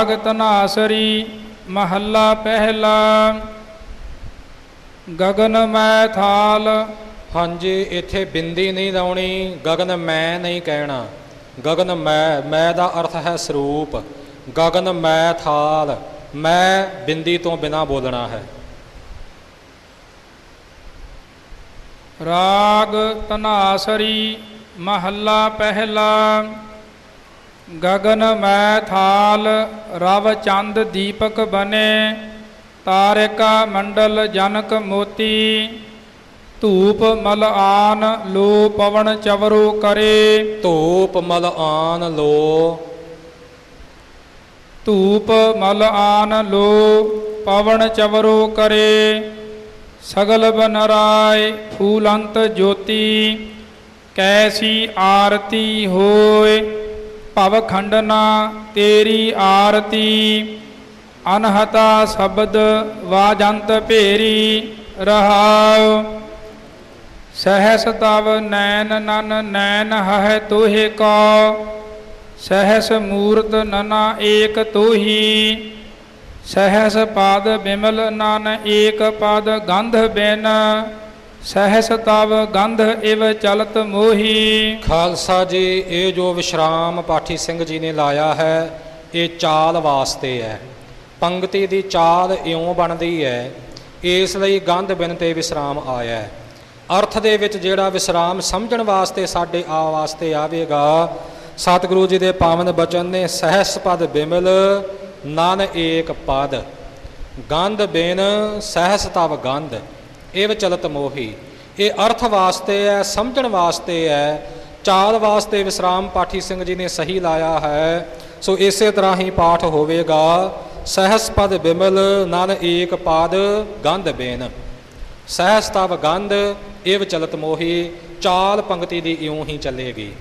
ਰਾਗ ਤਨਾਸਰੀ ਮਹੱਲਾ ਪਹਿਲਾ। ਗਗਨ ਮੈਂ ਥਾਲ। ਹਾਂਜੀ ਇੱਥੇ ਬਿੰਦੀ ਨਹੀਂ ਲਾਉਣੀ ਗਗਨ ਮੈਂ ਨਹੀਂ ਕਹਿਣਾ। ਗਗਨ ਮੈਂ ਮੈਂ ਦਾ ਅਰਥ ਹੈ ਸਰੂਪ। ਗਗਨ ਮੈਂ ਥਾਲ ਮੈਂ ਬਿੰਦੀ ਤੋਂ ਬਿਨਾ ਬੋਲਣਾ ਹੈ। ਰਾਗ ਤਨਾਸਰੀ ਮਹੱਲਾ ਪਹਿਲਾ। ਗਗਨ ਮੈਂ ਥਾਲ ਰਵ ਚੰਦ ਦੀਪਕ ਬਨੇ ਤਾਰਿਕਾ ਮੰਡਲ ਜਨਕ ਮੋਤੀ ਧੂਪ ਮਲ ਆਨ ਲੋ ਪਵਨ ਚਵਰੋ ਕਰੇ। ਧੂਪ ਮਲ ਆਨ ਲੋ। ਧੂਪ ਮਲ ਆਨ ਲੋ ਪਵਨ ਚਵਰੋ ਕਰੇ। ਸਗਲ ਬਨਰਾਏ ਫੂਲੰਤ ਜੋਤੀ ਕੈਸੀ ਆਰਤੀ ਹੋਏ। ਭਵ ਖੰਡਨਾ ਤੇਰੀ ਆਰਤੀ। ਅਨਹਤਾ ਸ਼ਬਦ ਵਾਜੰਤ ਭੇਰੀ ਰਹਾਉ। ਸਹਸ ਤਵ ਨੈਨ ਨਨ ਨੈਨ ਹੈ ਤੋਹਿ ਕੋ ਸਹਸ ਮੂਰਤ ਨਨਾ ਏਕ ਤੋਹੀ। ਸਹਸ ਪਾਦ ਬਿਮਲ ਨਨ ਏਕ ਪਦ ਗੰਧ ਬਿਨ। ਸਹਸ ਤਵ ਗੰਧ ਇਵ ਚਲਤ ਮੋਹੀ। ਖਾਲਸਾ ਜੀ, ਇਹ ਜੋ ਵਿਸ਼ਰਾਮ ਪਾਠੀ ਸਿੰਘ ਜੀ ਨੇ ਲਾਇਆ ਹੈ, ਇਹ ਚਾਲ ਵਾਸਤੇ ਹੈ। ਪੰਕਤੀ ਦੀ ਚਾਲ ਇਉਂ ਬਣਦੀ ਹੈ, ਇਸ ਲਈ ਗੰਧ ਬਿਨ ਤੇ ਵਿਸਰਾਮ ਆਇਆ ਹੈ। ਅਰਥ ਦੇ ਵਿੱਚ ਜਿਹੜਾ ਵਿਸਰਾਮ ਸਮਝਣ ਵਾਸਤੇ ਸਾਡੇ ਆ ਵਾਸਤੇ ਆਵੇਗਾ, ਸਤਿਗੁਰੂ ਜੀ ਦੇ ਪਾਵਨ ਬਚਨ ਨੇ ਸਹਸ ਪਦ ਬਿਮਲ, ਨਨ ਏਕ ਪਦ। ਗੰਧ ਬਿਨ, ਸਹਸ ਤਵ ਗੰਧ। ਇਹ ਚਲਤ ਮੋਹੀ। ਇਹ ਅਰਥ ਵਾਸਤੇ ਹੈ, ਸਮਝਣ ਵਾਸਤੇ ਹੈ। ਚਾਲ ਵਾਸਤੇ ਵਿਸਰਾਮ ਪਾਠੀ ਸਿੰਘ ਜੀ ਨੇ ਸਹੀ ਲਾਇਆ ਹੈ। ਸੋ ਇਸੇ ਤਰ੍ਹਾਂ ਹੀ ਪਾਠ ਹੋਵੇਗਾ। ਸਹਸ ਪਦ ਬਿਮਲ ਨਨ ਏਕ ਪਾਦ ਗੰਧ ਬੇਨ। ਸਹਸ ਤਵ ਗੰਧ ਇਵ ਚਲਤ ਮੋਹੀ, ਚਾਲ ਪੰਕਤੀ ਦੀ ਇਉਂ ਹੀ ਚੱਲੇਗੀ।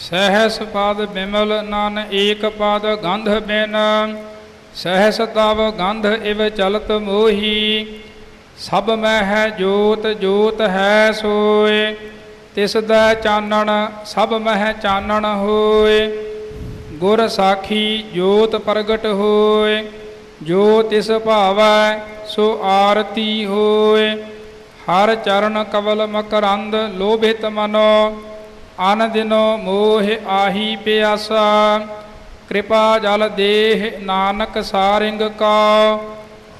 ਸਹਸ ਪਦ ਬਿਮਲ ਨਨ ਏਕ ਪਾਦ ਗੰਧ ਬੇਨ। ਸਹਸ ਤਵ ਗੰਧ ਇਵ ਚਲਤ ਮੋਹੀ। ਸਭ ਮੈਂ ਹੈ ਜੋਤ ਜੋਤ ਹੈ ਸੋਏ। ਤਿਸ ਦਾ ਚਾਨਣ, ਸਭ ਮਹਿ ਚਾਨਣ ਹੋਏ। ਗੁਰ ਸਾਖੀ ਜੋਤ ਪ੍ਰਗਟ ਹੋਏ। ਜੋ ਤਿਸ ਭਾਵੈ, ਸੋ ਆਰਤੀ ਹੋਏ। ਹਰ ਚਰਨ ਕਵਲ ਮਕਰੰਦ ਲੋਭਿਤ ਮਨੋ। ਅਨ ਦਿਨੋ ਮੋਹ ਆਹੀ ਪਿਆਸਾ। ਕਿਰਪਾ ਜਲ ਦੇਹ ਨਾਨਕ ਸਾਰਿੰਗ ਕਾ।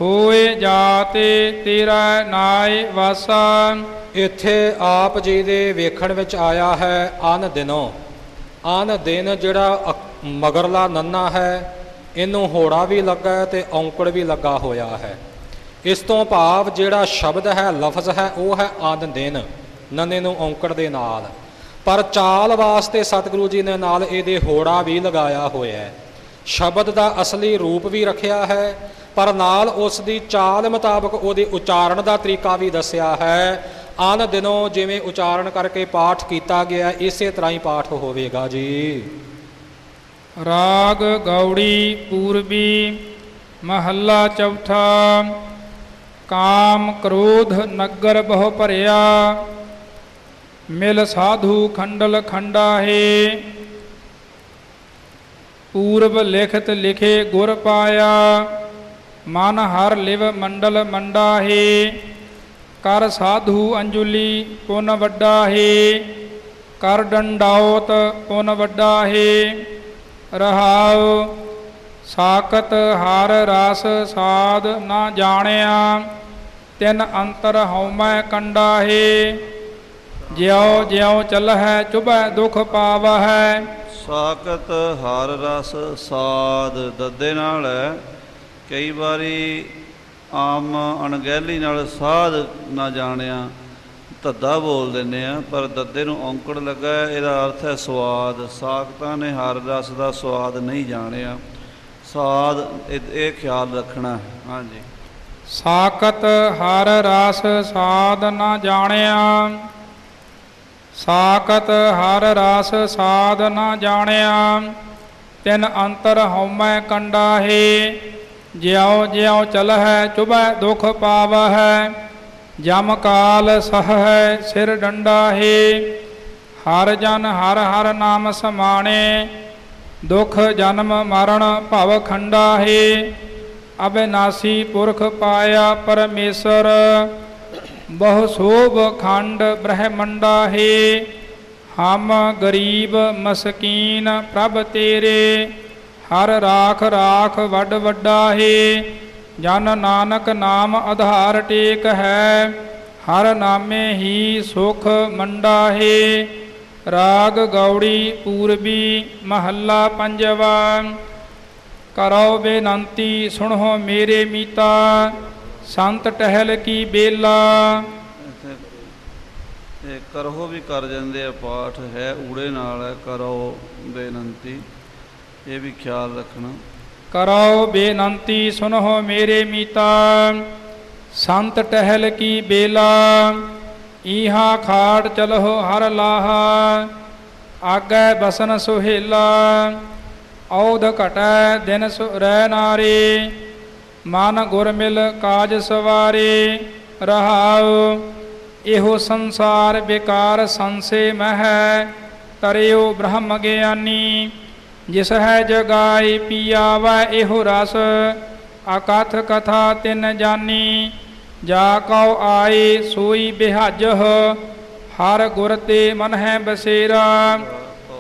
ਹੋਏ ਜਾਤੇ ਤੇਰਾ ਨਾਏ ਵਾਸਾ ਇੱਥੇ ਆਪ ਜੀ ਦੇ ਵੇਖਣ ਵਿੱਚ ਆਇਆ ਹੈ ਅਨ ਦਿਨੋਂ। ਅਨ ਦਿਨ ਜਿਹੜਾ ਮਗਰਲਾ ਨੰਨਾ ਹੈ, ਇਹਨੂੰ ਹੋੜਾ ਵੀ ਲੱਗਾ ਹੈ ਤੇ ਔਂਕੜ ਵੀ ਲੱਗਾ ਹੋਇਆ ਹੈ। ਇਸ ਤੋਂ ਭਾਵ ਜਿਹੜਾ ਸ਼ਬਦ ਹੈ, ਲਫ਼ਜ਼ ਹੈ, ਉਹ ਹੈ ਅਨ ਦਿਨ, ਨੰਨੇ ਨੂੰ ਔਂਕੜ ਦੇ ਨਾਲ। ਪਰ ਚਾਲ ਵਾਸਤੇ ਸਤਿਗੁਰੂ ਜੀ ਨੇ ਨਾਲ ਇਹਦੇ ਹੋੜਾ ਵੀ ਲਗਾਇਆ ਹੋਇਆ ਹੈ। ਸ਼ਬਦ ਦਾ ਅਸਲੀ ਰੂਪ ਵੀ ਰੱਖਿਆ ਹੈ ਪਰ ਨਾਲ ਉਸ ਦੀ ਚਾਲ ਮੁਤਾਬਕ ਉਹਦੇ ਉਚਾਰਨ ਦਾ ਤਰੀਕਾ ਵੀ ਦੱਸਿਆ ਹੈ। ਅਨ ਦਿਨੋਂ ਜਿਵੇਂ ਉਚਾਰਨ ਕਰਕੇ ਪਾਠ ਕੀਤਾ ਗਿਆ, ਇਸੇ ਤਰ੍ਹਾਂ ਹੀ ਪਾਠ ਹੋਵੇਗਾ ਜੀ। ਰਾਗ, ਗੌੜੀ, ਪੂਰਬੀ, ਮਹੱਲਾ ਚੌਥਾ, ਕਾਮ, ਕ੍ਰੋਧ, ਨਗਰ ਬਹੁ ਭਰਿਆ, ਮਿਲ ਸਾਧੂ ਖੰਡਲ ਖੰਡਾਹੇ, ਪੂਰਬ ਲਿਖਤ ਲਿਖੇ ਗੁਰ ਪਾਇਆ ਮਨ ਹਰ ਲਿਵ ਮੰਡਲ ਮੰਡਾ ਹੈ ਕਰ ਸਾਧੂ ਅੰਜੁਲੀ ਪੁਨ ਵੱਡਾ ਹੈ ਕਰ ਡੰਡਾਉਤ ਪੁਨ ਵੱਡਾ ਹੈ ਰਹਾਉ ਸਾਕਤ ਹਰ ਰਸ ਸਾਧ ਨਾ ਜਾਣਿਆ, ਤਿਨ ਅੰਤਰ ਹਉਮੈ ਕੰਡਾ ਹੈ ਜਿਉ ਜਿਉ ਚਲਹਿ ਚੁਬੈ ਦੁਖ ਪਾਵਹਿ। ਸਾਕਤ ਹਰ ਰਸ ਸਾਦ ਦੱਦੇ ਨਾਲ ਹੈ ਕਈ ਵਾਰੀ ਆਮ ਅਣਗਹਿਲੀ ਨਾਲ ਸਾਧ ਨਾ ਜਾਣਿਆ, ਧੱਦਾ ਬੋਲ ਦਿੰਦੇ ਆ, ਪਰ ਦੱਦੇ ਨੂੰ ਔਂਕੜ ਲੱਗਾ, ਇਹਦਾ ਅਰਥ ਹੈ ਸਵਾਦ। ਸਾਕਤਾਂ ਨੇ ਹਰ ਰਸ ਦਾ ਸਵਾਦ ਨਹੀਂ ਜਾਣਿਆ। ਸਾਦ ਇਹ ਖਿਆਲ ਰੱਖਣਾ। ਹੈ। ਹਾਂਜੀ। ਸਾਕਤ ਹਰ ਰਸ ਸਾਧ ਨਾ ਜਾਣਿਆ। ਸਾਕਤ ਹਰ ਰਸ ਸਾਧ ਨਾ ਜਾਣਿਆ। ਤਿਨ ਅੰਤਰ ਹਉਮੈ ਕੰਡਾ ਹੈ। ਜਿਉ ਜਿਉ ਚਲਹਿ ਚੁਬੈ ਦੁਖ ਪਾਵਹਿ, ਜਮ ਕਾਲ ਸਹੈ ਸਿਰ ਡੰਡਾ ਹੈ ਹਰ ਜਨ ਹਰ ਹਰ ਨਾਮ ਸਮਾਣੇ, ਦੁਖ ਜਨਮ ਮਰਨ ਭਵ ਖੰਡਾ ਹੈ ਅਬਿਨਾਸੀ ਪੁਰਖ ਪਾਇਆ ਪਰਮੇਸ਼ਰ, ਬਹੁ ਸੋਭ ਖੰਡ ਬ੍ਰਹਮੰਡਾ ਹੈ ਹਮ ਗਰੀਬ ਮਸਕੀਨ ਪ੍ਰਭ ਤੇਰੇ ਹਰ ਰਾਖ ਰਾਖ ਵੱਡ ਵੱਡਾ ਹੈ, ਜਨ ਨਾਨਕ ਨਾਮ ਆਧਾਰ ਟੇਕ ਹੈ, ਹਰ ਨਾਮੇ ਹੀ ਸੁਖ ਮੰਡਾ ਹੈ, ਰਾਗ ਗੌੜੀ ਪੂਰਬੀ ਮਹੱਲਾ ਪੰਜਵਾ। ਕਰੋ ਬੇਨੰਤੀ, ਸੁਣੋ ਮੇਰੇ ਮੀਤਾ, ਸੰਤ ਟਹਿਲ ਕੀ ਬੇਲਾ। ਇੱਥੇ ਕਰੋ ਵੀ ਕਰ ਜਾਂਦੇ ਆ ਪਾਠ, ਹੈ ਊੜੇ ਨਾਲ, ਕਰੋ ਬੇਨੰਤੀ। ਇਹ ਵੀ ਖਿਆਲ ਰੱਖਣਾ। ਕਰੋ ਬੇਨੰਤੀ, ਸੁਨੋ ਮੇਰੇ ਮੀਤਾ, ਸੰਤ ਟਹਿਲ ਕੀ ਬੇਲਾ, ਈਹਾ ਖਾੜ ਚਲਹੁ ਹਰ ਲਾਹਾ, ਆਗੈ ਬਸਨ ਸੁਹੇਲਾ, ਔਧ ਘਟੈ ਦਿਨ ਸੁ ਰਹਿ ਨਾਰੇ, ਮਨ ਗੁਰ ਮਿਲ ਕਾਜ ਸਵਾਰੀ, ਰਹਾਉ, ਇਹੋ ਸੰਸਾਰ ਬੇਕਾਰ ਸੰਸੇ ਮਹਿ, ਤਰਿਓ ਬ੍ਰਹਮ ਗਿਆਨੀ। ਜਿਸ ਹੈ ਜਗਾਈ ਪੀਆਵੈ, ਇਹੋ ਰਸ। ਅਕਥ ਕਥਾ ਤਿਨ ਜਾਨੀ, ਜਾ ਕਉ ਆਏ ਸੋਈ ਬਿਹਾਜਹ। ਹਰ ਗੁਰ ਤੇ ਮਨ ਹੈ ਬਸੇਰਾ,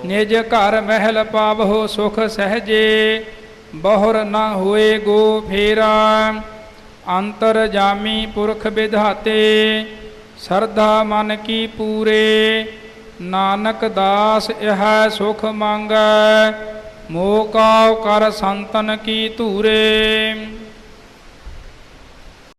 ਨਿਜ ਘਰ ਮਹਿਲ ਪਾਵਹੁ ਸੁਖ ਸਹਜੇ। ਬਹੁਰ ਨਾ ਹੋਏ ਗੋ ਫੇਰਾ, ਅੰਤਰ ਜਾਮੀ ਪੁਰਖ ਵਿਧਾਤੇ ਸਰਦਾ ਮਨ ਕੀ ਪੂਰੇ, ਨਾਨਕ ਦਾਸ, ਇਹ ਸੁਖ ਮੰਗੈ। ਮੋਹ ਕਰ ਸੰਤਨ ਕੀ ਧੂਰੇ?